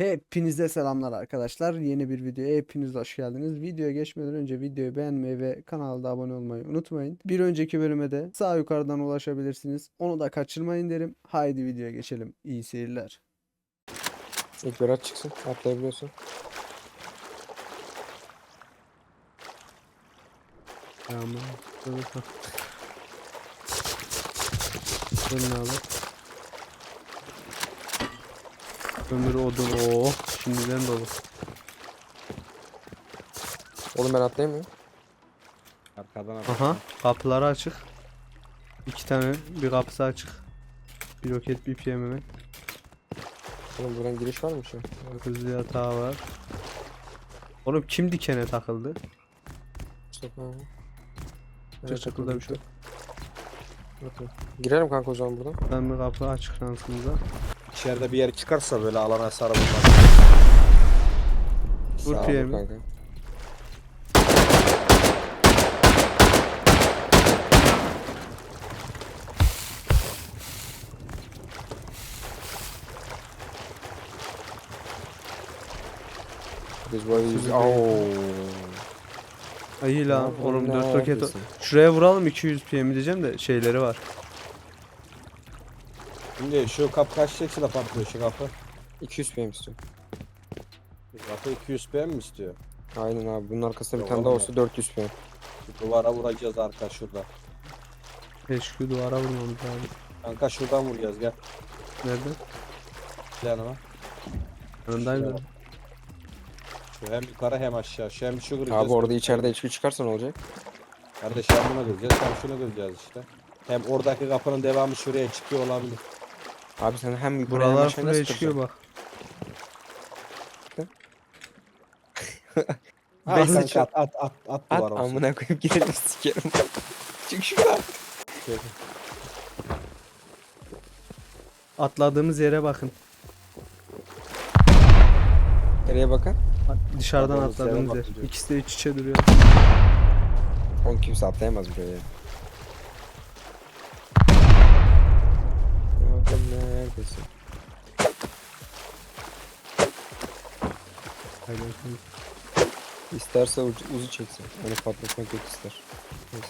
Hepinize selamlar arkadaşlar. Yeni bir videoya hepiniz hoş geldiniz. Videoya geçmeden önce videoyu beğenmeyi ve kanala da abone olmayı unutmayın. Bir önceki bölüme de sağ yukarıdan ulaşabilirsiniz. Onu da kaçırmayın derim. Haydi videoya geçelim. İyi seyirler. İlk Berat çıksın. Atlayabiliyorsun. Tamam. Önüne al. Ömür odun. Oo. Şimdiden dolu. Oğlum ben atlayamıyorum. Arkadan at. Aha. Kapıları açık. İki tane. Bir kapısı açık. Bir roket bir PMM. Oğlum buradan giriş var mı şu? Hızlı yatağı var. Oğlum kim dikene takıldı? Mustafa. Çık burada bir şey. Okey. Girelim kanka o zaman buradan. Ben bir kapı açık şansımıza. İçeride bir yer çıkarsa böyle alana sarılmaz. Vur Sağ ol PM'i. kanka. Biz bu arada yüz... İyi lan. Oğlum ne 4 roket. yapıyorsun? Şuraya vuralım 200 PM diyeceğim de şeyleri var. Şimdi şu kapı kaç de patlıyor şu kapı. 200 PM istiyorum. Bu kapı 200 PM mi istiyor? Aynen abi. Bunun arkasında bir tane daha olsa 400 PM. Şu duvara vuracağız arka şurada. Eşkü duvara vurmamız lazım. Kanka şuradan vuracağız gel. Nerede? Yanıma. Yanındayım da. Şu hem yukarı hem aşağı. Şu hem şu kıracağız. Abi orada içeride HQ çıkarsa ne olacak? Kardeş hem bunu kıracağız hem şunu kıracağız işte. Hem oradaki kapının devamı şuraya çıkıyor olabilir. Abi sen hem hem Buralar aşağı buraya çıkıyor bak. Ben kanka sıçra- at at at at At duvara olsun. amına koyup girelim sikerim. Çık şuradan. Atladığımız yere bakın. Nereye bakın? Dışarıdan Atladığımız yere atladığımız yer. bakacağız. İkisi de iç içe duruyor. On kimse atlayamaz buraya. Neredesin? Haydi. İsterse ucu, uzu çeksin. Onu patlatmak yok ister. Neyse.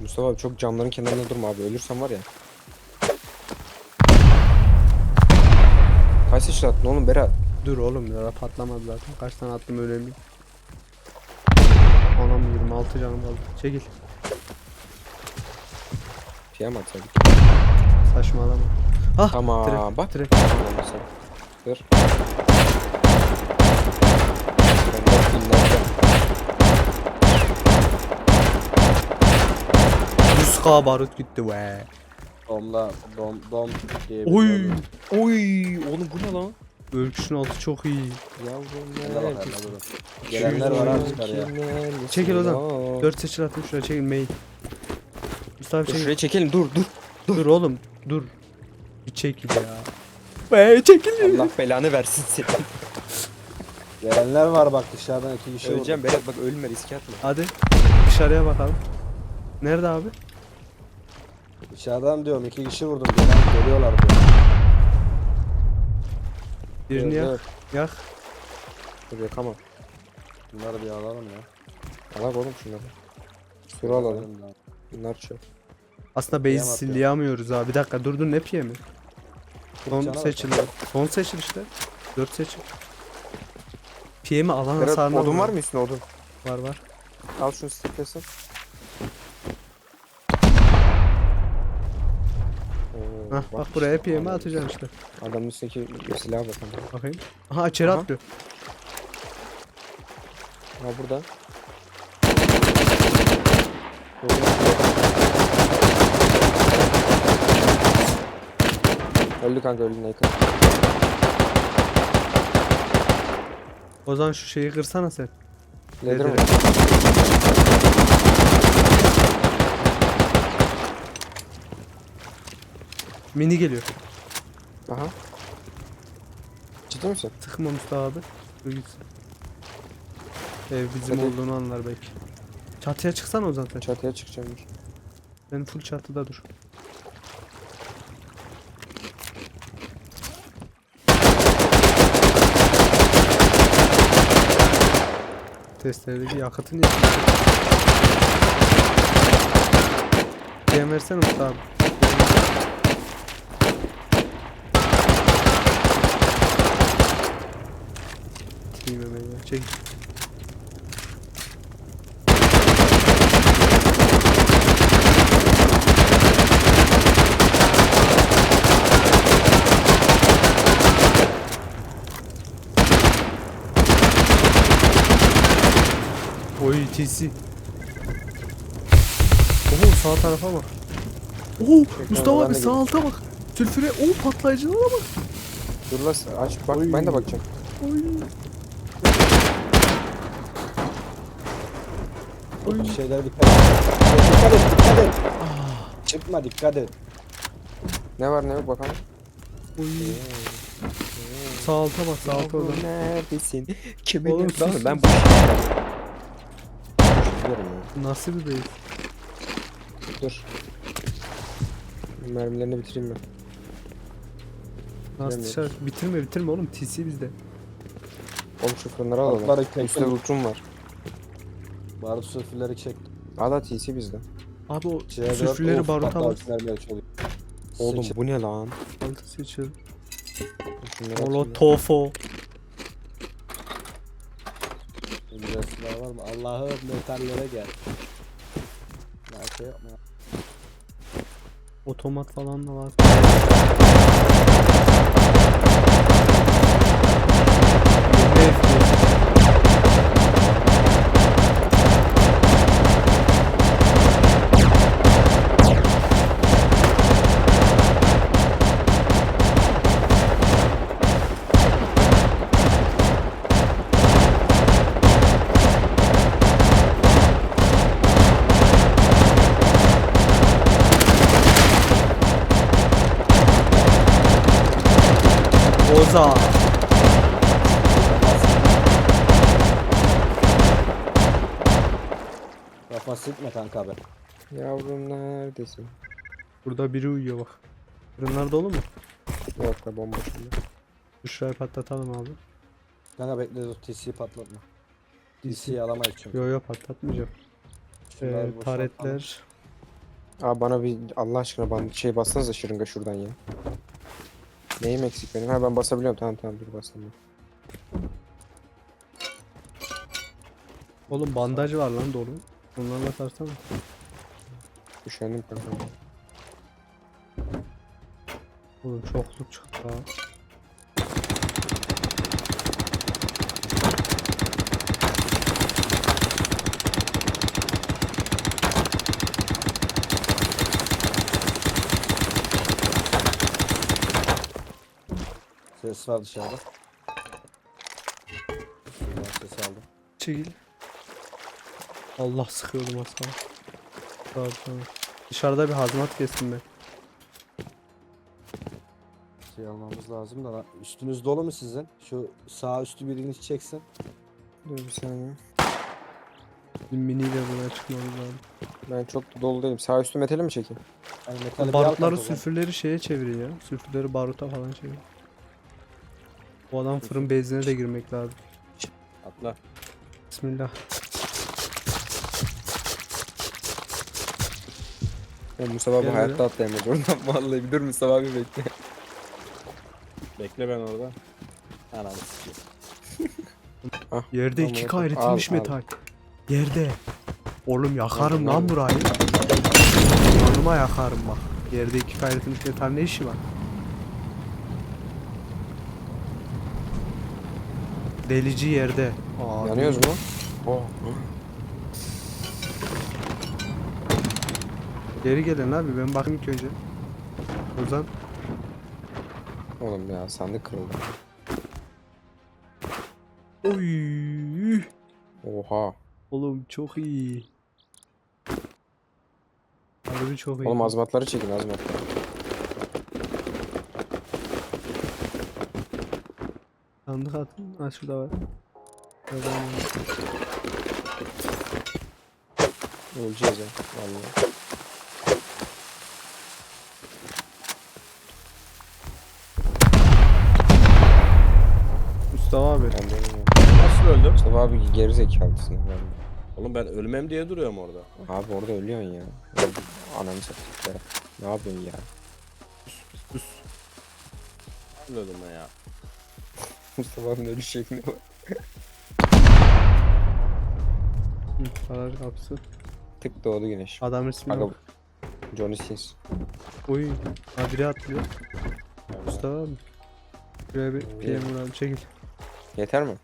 Mustafa abi çok camların kenarında durma abi. Ölürsen var ya. Kaç sıçra attın oğlum Berat? Dur oğlum ya patlamadı zaten. Kaç tane attım önemli. Anam 26 canım kaldı. Çekil. Piyam atsaydık. Saçmalama. Ah Tamam direkt, bak. mesela. Dur. Ben de dinlerken. 100k barut gitti be. Domla dom dom diye bir Oy. böyle- Oy oğlum bu ne lan? Ölçüsün altı çok iyi. Yavrum durun. Gelenler var abi yukarıya. Neredesin Çekil o zaman. ya? 4 seçil attım şuraya çekil mail. Mustafa Dur, çekil. Şuraya çekelim dur dur. Dur oğlum dur. Bir çekil ya. Be çekil. Allah belanı versin seni. Gelenler var bak dışarıdan iki kişi vurdu. Öleceğim Berat bak ölme riske atma. Hadi dışarıya bakalım. Nerede abi? Dışarıdan diyorum iki kişi vurdum. Gelen geliyorlar diyor. Birini yak. dur. Yak. Dur yakamam. Bunları bir alalım ya. Alak oğlum şunları. Sürü alalım. Bunlar çöp. Aslında Piyem base atıyor. silleyemiyoruz abi. Bir dakika dur dur ne piyemi? Son Canavar. seçil. Son seçil işte. 4 seçil. Piyemi alan Berat hasarına odun var mı üstünde odun? Var var. Al şunu stiklesin. Oo, Hah bak buraya piyemi atacaksın işte. Adamın üstündeki silaha bakalım. Bakayım. Aha içeri Aha. atlıyor. Ha burada. Öldü kanka öldü Naked. O zaman şu şeyi kırsana sen. Nedir Nedir? o? Mini geliyor. Aha. Ciddi misin? Tıkma Mustafa abi. Dur gitsin. Ev bizim Hadi. olduğunu anlar belki. Çatıya çıksana o zaman sen. Çatıya çıkacağım dur. Ben full çatıda dur. Testeredeki yakıtı niye? Yem versene Mustafa abi. Ya. Çek. TC. Oho sağ tarafa bak. Oo Mustafa ben abi sağ alta bak. Sülfüre o patlayıcılara bak. Dur lan aç bak Oy. ben de bakacağım. Oy. Oy. Bu şeylere dikkat et. Dikkat et dikkat et. Çıkma dikkat et. Ne var ne yok bakalım. Oy. Sağ alta bak sağ alta oradan. Neredesin? Kimin Oğlum Ben bu Biliyorum ya. Nasıl bir bey? Dur. Mermilerini bitireyim ben. Nasıl Bilmiyorum. dışarı? Bitirme bitirme oğlum TC bizde. Oğlum şu fırınları alalım. Atları Üstte çektim. loot'um var. Barut sülfürleri çektim. Hala TC bizde. Abi o C4, sülfürleri of, baruta çalıyor. Oğlum bu ne lan? Altı seçiyorum. Şunları atayım Olo ben. tofo. Güzel silah var mı? Allah'ım metallere gel. Ya şey yapma. Otomat falan da var. Yirmi Oza. Kafa sıkma kanka be. Yavrum neredesin? Burada biri uyuyor bak. Fırınlar dolu mu? Yok be bomboş şimdi. Büşra'yı patlatalım abi. Kanka bekle dur TC'yi patlatma. TC'yi alamayız çünkü. Yo yo patlatmayacağım. Şunları Ee, taretler. Abi bana bir Allah aşkına bana şey bassanıza şırınga şuradan ya. Neyim eksik benim? Ha ben basabiliyorum. Tamam tamam dur bastım. ben. Oğlum bandaj var lan dolu. Onlarla sarsana. Üşendim kanka. Oğlum çokluk çıktı ha. Ses var dışarıda. Ben ses aldım. Çekil. Allah sıkıyordum kalsın. Tamam tamam. Dışarıda bir hazmat kestim ben. Şey almamız lazım da lan. Üstünüz dolu mu sizin? Şu sağ üstü birini çeksin. Dur bir saniye. Bir miniyle buraya çıkmamız lazım. Ben çok da dolu değilim. Sağ üstü metali mi çekeyim? Hani metali bir Barutları o zaman. sülfürleri şeye çevir ya. Sülfürleri baruta falan çevir. Bu adam fırın bezine de girmek lazım. Atla. Bismillah. Ya Mustafa abi Gel hayatta böyle. atlayamaz oradan. Vallahi bir dur Mustafa abi bekle. Bekle ben orada. Ananı sikeyim. Yerde Tamam, iki tamam. kayretilmiş Al, al. metal. Yerde. Oğlum yakarım lan burayı. Yanıma yakarım bak. Yerde iki kayretilmiş metal ne işi var? Delici yerde. Aa, Yanıyoruz mu? Oh. Geri gelin abi ben bakayım ilk önce. Ozan. Oğlum ya sandık kırıldı. Oy. Oha. Oğlum çok iyi. Harbi çok iyi. Oğlum azmatları çekin azmat. Sandık atın. Ha şurada var. Öleceğiz ya. Vallahi. Mustafa abi. Ben de ölmüyorum. Nasıl öldüm? Mustafa abi geri zekalısın. Yani. Oğlum ben ölmem diye duruyorum orada. Abi orada ölüyorsun ya. Öldüm. Ananı satayım. Ne yapıyorsun ya? Nasıl öldüm ben ya? Mustafa abinin ölüş şekline bak. Garaj kapısı. Tık doğdu güneş. Adam ismi Aga yok. Johnny Sins. Uy. Ha biri atlıyor. Mustafa abi. Şuraya bir PM vuralım çekil. Yeter mi?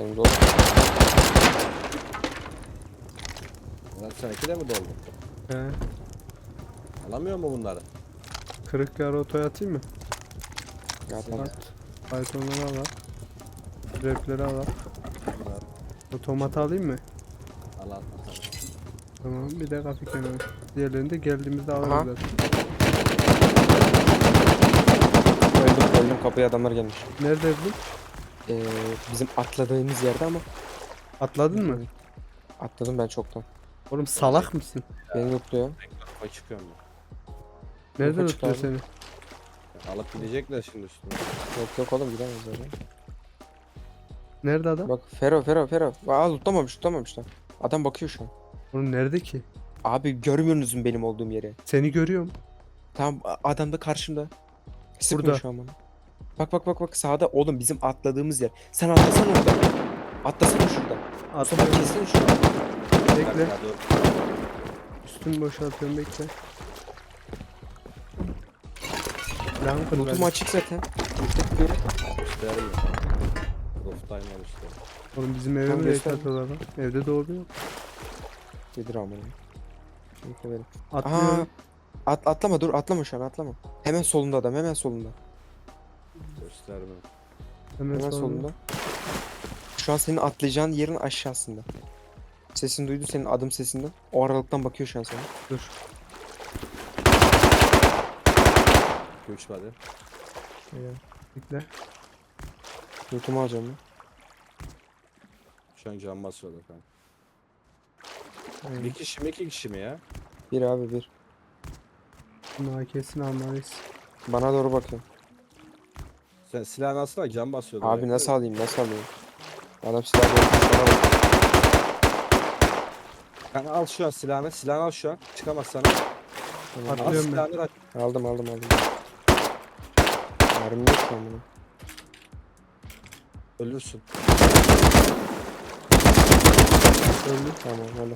Benim dolu. Lan seninki de mi doldu? He. Alamıyor mu bunları? Kırık yarı otoya atayım mı? Ya tamam. At. Python'ları al at. Rap'leri al at. Otomatı alayım mı? Al al. Tamam bir de kapı kenarı. Diğerlerini de geldiğimizde Aha. alırız zaten. Öldüm öldüm kapıya adamlar gelmiş. Nerede bu? Ee, bizim atladığımız yerde ama Atladın mı? atladım ben çoktan. Oğlum salak mısın? Beni lootluyor. Koy çıkıyorum Nereden çıktı tutuyor abi. seni? ben. Alıp gidecekler şimdi üstüne. Yok yok oğlum gidemez öyle. Nerede adam? Bak Fero Fero Fero. Aa lootlamamış lootlamamışlar. Adam bakıyor şu an. Oğlum nerede ki? Abi görmüyorsunuz mu benim olduğum yeri? Seni görüyorum. Tamam a- adam da karşımda. Sıkmıyor Burada. şu an bana. Bak bak bak bak sağda oğlum bizim atladığımız yer. Sen atlasana orada. Atlasana şurada. Mustafa Atlıyorum. kessene şunu. Bekle. Bak, dur. Üstünü boşaltıyorum bekle. Lan beni. açık zaten. Ya. İşte. Oğlum bizim eve mi göster. lan? Evde de oluyor. Yedir amına. Aha. Atlıyorum. At, atlama dur atlama şu an atlama. Hemen solunda adam hemen solunda. Gösterme. Hemen, Hemen solunda. Şu an senin atlayacağın yerin aşağısında. Sesini duydu senin adım sesinden. O aralıktan bakıyor şu an sana. Dur. 2-3 hadi. Bekle. Lootumu alacağım ben. Şu an can basıyorlar kanka. Aynen. Bir kişi mi iki kişi mi ya? Bir abi bir. Bunun AK'sini almalıyız. Bana doğru bakıyor. Sen silah nasıl da can basıyordu. Abi ya. nasıl alayım nasıl alayım? Adam silah bırakmış bana bak. Kanka al şu an silahını. Silahını al şu an. Çıkamaz sana. Tamam, Al Atlıyorum ben. silahını. Aldım aldım aldım. Mermi yok ki amına. Ölürsün. Öldü. Tamam öyle.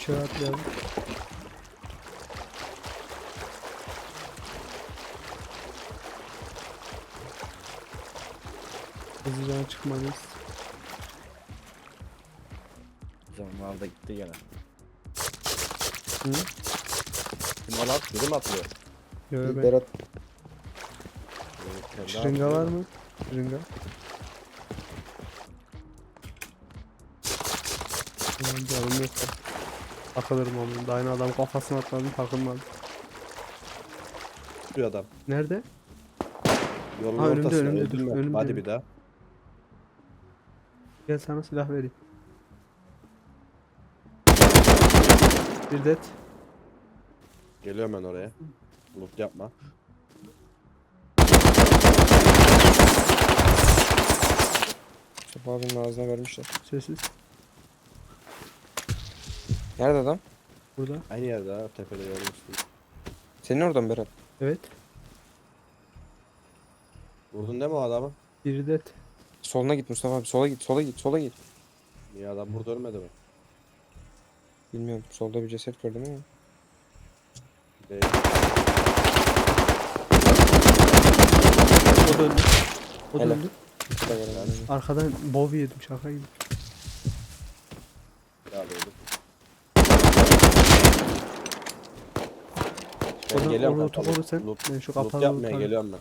İçeri atlayalım. Hızlıca çıkmalıyız. Canlar da gitti gene. Hı? Kim lan? Biri mi atlıyor? Yo, ben- Berat kendi Şırınga atlıyor. var mı? Şırınga. Ulan canım yok. Takılırım onun. Daha yine adam kafasına atladım takılmadım. Bir adam. Nerede? Yolun Ha, önümde, ortasında. önümde, öldürme. önümde, Hadi önümde. bir daha. Gel sana silah vereyim. Bir det. Geliyorum ben oraya. Loot yapma. Abinin ağzına vermişler. Sessiz. Nerede adam? Burada. Aynı yerde ha. Tepede görmüştüm. Senin oradan Berat. Evet. Vurdun değil mi o adamı? Bir det. Soluna git Mustafa abi. Sola git, sola git, sola git. Niye adam burada ölmedi mi? Bilmiyorum. Solda bir ceset gördüm ama. Değil. O da öldü. O Helal. de göremedim. Arkadan bov yedim şaka gibi. Ya böyle. Da geliyorum o kanka, loot'u loot- sen. Loot, Ben şu loot yapmaya loot'u geliyorum ben.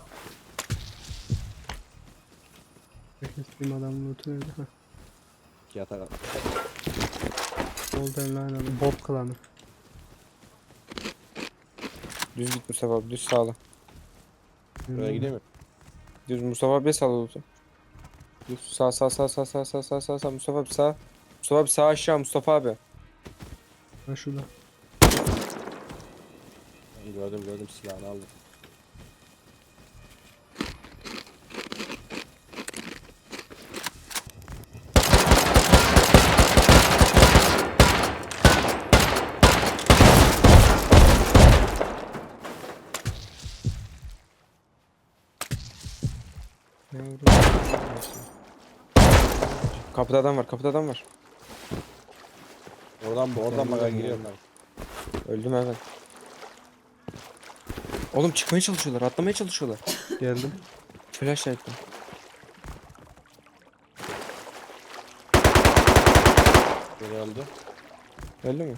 Benim adamın nerede? Heh. Yatak at. Golden Line adı. Bob klanı. Düz git Mustafa abi düz sağla. Buraya gideyim mi? Düz Mustafa abiye sağla Oltu. Düz sağ sağ sağ sağ sağ sağ sağ sağ sağ Mustafa abi sağ. Mustafa abi sağ aşağı Mustafa abi. Ha şurada. Gördüm gördüm silahını aldım. Ne oldu? Kapıda adam var kapıda adam var. Oradan oradan bana giriyorum ben. Öldüm hemen. Oğlum çıkmaya çalışıyorlar atlamaya çalışıyorlar. Geldim. Flash ettim. Biri öldü. Öldü mü?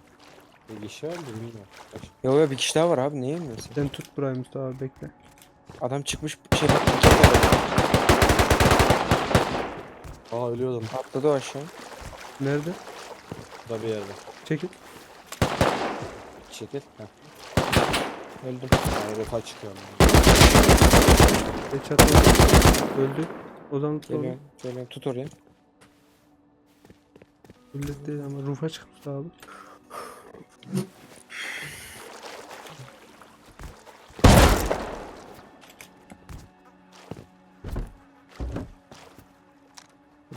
Bir kişi öldü bilmiyorum. Kaç. Yo yo bir kişi daha var abi neyin nesi? Sen tut burayı Mustafa abi bekle. Adam çıkmış şey Aa ölüyordum. atladı o aşağı. Nerede? Burada bir yerde. Çekil. Çekil. Heh. Öldüm. Roka çıkıyorum. Geç atla. Öldü. O zaman tut onu. Geliyorum. Geliyorum tut oraya. Millet değil ama rufa çıkmış abi.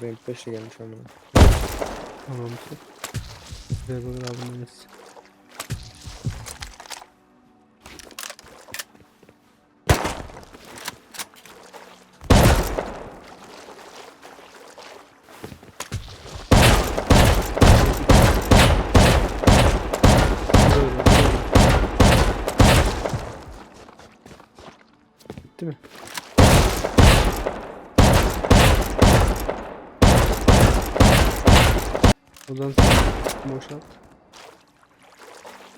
Benim 5 gelmiş ama. Tamam. Güzel olur abi neyse. Boşalt.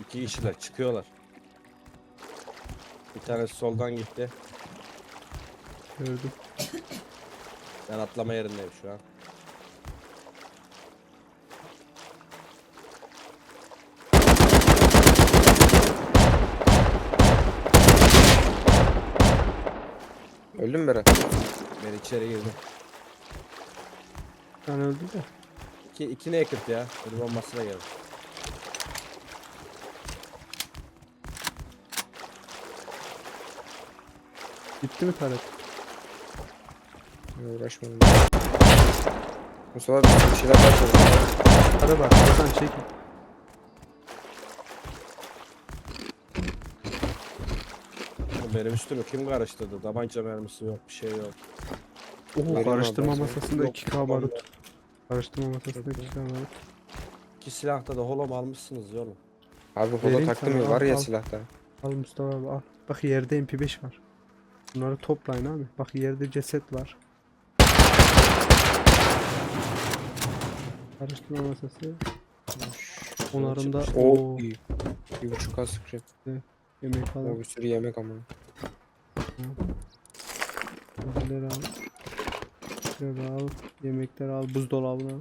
İki kişiler çıkıyorlar. Bir tanesi soldan gitti. Gördüm. Ben atlama yerindeyim şu an. Öldün mü Berat? Ben içeri girdim. Ben öldü de. İki, iki naked ya. Bir bombasına geldi. Gitti mi taret? Ya Uğraşmadım. Mustafa abi bir şeyler var. Hadi bak oradan çekin. Benim üstümü kim karıştırdı? Tabanca mermisi yok, bir şey yok. Oo Vereyim karıştırma masasında Yok, 2K tamam barut. Karıştırma masasında 2K barut. İki silahta da holom almışsınız ya oğlum. Abi hola Vereyim taktım sana, ya var al, ya al. silahta. Al Mustafa abi al. Bak yerde MP5 var. Bunları toplayın abi. Bak yerde ceset var. Karıştırma masası. Onarımda çıkmış. O o. Bir buçuk az sıkacak. yemek O falan. bir sürü yemek ama. Malzemeleri al. Şöyle al. Yemekleri al. Buzdolabına.